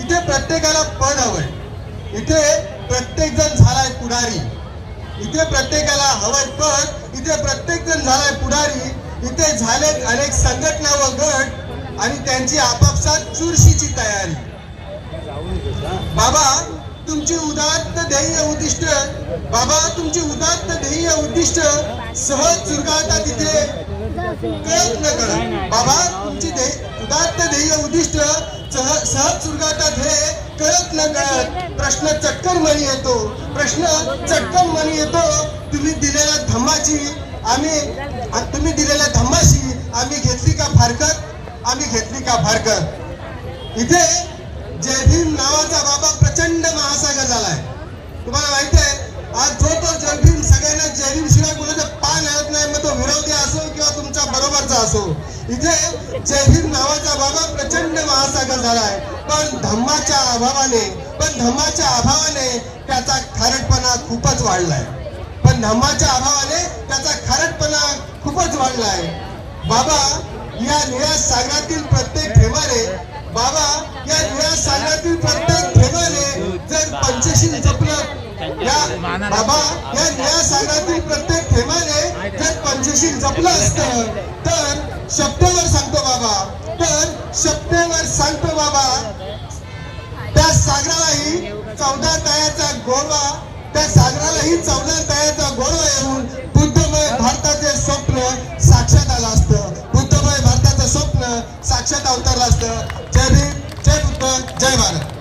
इथे प्रत्येकाला पद हवंय. इथे प्रत्येक जण झालाय पुढारी. इथे प्रत्येकाला हवंय पद इथे प्रत्येक जण झालाय पुढारी. इथे झाले अनेक संघटना व गट आणि त्यांची आपापसात चुरशीची तयारी. बाबा तुमची उदात्त ध्येय उद्दिष्ट बाबा तुमची उदात्त ध्येय उद्दिष्ट सहज चुरगाळता तिथे कळत न कळत बाबा तुमची उदात्त ध्येय उद्दिष्ट कळत न कळत प्रश्न चटकन मनी येतो. प्रश्न चटकन मनी येतो. तुम्ही दिलेल्या धम्माची आम्ही तुम्ही दिलेल्या धम्माशी आम्ही घेतली का फारकत? आम्ही घेतली का फारकत? इथे जय भीम नावाचा बाबा प्रचंड महासागर झालाय. तुम्हाला माहीत आहे आज जो तो जय भीम सगळ्यांना जय भीम शिवाय कोणाचं पान हळत नाही. मग तो विरोधी असो किंवा तुमच्या बरोबरचा असो. इथे जय भीम महासागर झालाय. पण धम्माच्या अभावाने पण धम्माच्या अभावाने त्याचा खारटपणा खूपच वाढलाय. पण धम्माच्या अभावाने त्याचा खारटपणा खूपच वाढलाय. बाबा या निळ्या सागरातील प्रत्येक थेंबाने बाबा या निळ्या सागरातील प्रत्येक थेंबाने जर पंचशील जपलं या बाबा या निळ्या सागरातील प्रत्येक थेंबाने जर पंचशील जपलं असतं तर शब्द सागरालाही चौदा तयाचा गोडवा त्या सागरालाही चौदा तयाचा गोडवा येऊन बुद्धमय भारताचे स्वप्न साक्षात आलं असतं. बुद्धमय भारताचं स्वप्न साक्षात अवतरलं असतं. जय भीम जय बुद्ध जय भारत.